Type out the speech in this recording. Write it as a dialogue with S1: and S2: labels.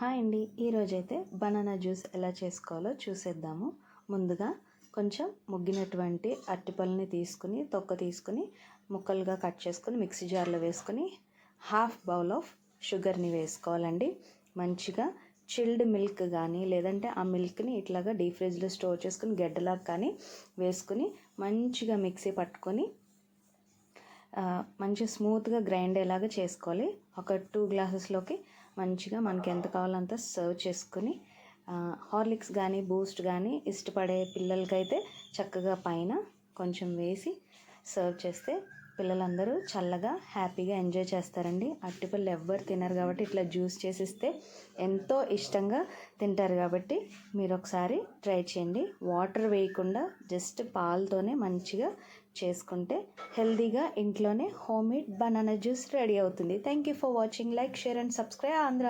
S1: Hi అండి. ఈరోజైతే banana juice ఎలా చేసుకోవాలో చూసేద్దాము. ముందుగా కొంచెం ముగ్గినటువంటి అట్టిపళ్ళని తీసుకుని తొక్క తీసుకుని ముక్కలుగా కట్ చేసుకుని మిక్సీ జార్లో వేసుకొని హాఫ్ బౌల్ ఆఫ్ షుగర్ని వేసుకోవాలండి. మంచిగా చిల్డ్ మిల్క్ కానీ లేదంటే ఆ మిల్క్ని ఇట్లాగా డీప్ ఫ్రిడ్జ్లో స్టోర్ చేసుకుని గడ్డలాగా కానీ వేసుకుని మంచిగా మిక్సీ పట్టుకొని మంచి స్మూత్గా గ్రైండ్ అయ్యేలాగా చేసుకోవాలి. ఒక టూ గ్లాసెస్లోకి మంచిగా మనకి ఎంత కావాలంత సర్వ్ చేసుకుని హార్లిక్స్ కానీ బూస్ట్ కానీ ఇష్టపడే పిల్లలకైతే చక్కగా పైన కొంచెం వేసి సర్వ్ చేస్తే పిల్లలందరూ చల్లగా హ్యాపీగా ఎంజాయ్ చేస్తారండి. అరటిపళ్ళు ఎవ్వరు తినరు కాబట్టి ఇట్లా జ్యూస్ చేసిస్తే ఎంతో ఇష్టంగా తింటారు కాబట్టి మీరు ఒకసారి ట్రై చేయండి. వాటర్ వేయకుండా జస్ట్ పాలతోనే మంచిగా చేసుకుంటే హెల్దీగా ఇంట్లోనే home made banana juice ready అవుతుంది. Thank you for watching like share and subscribe Andhra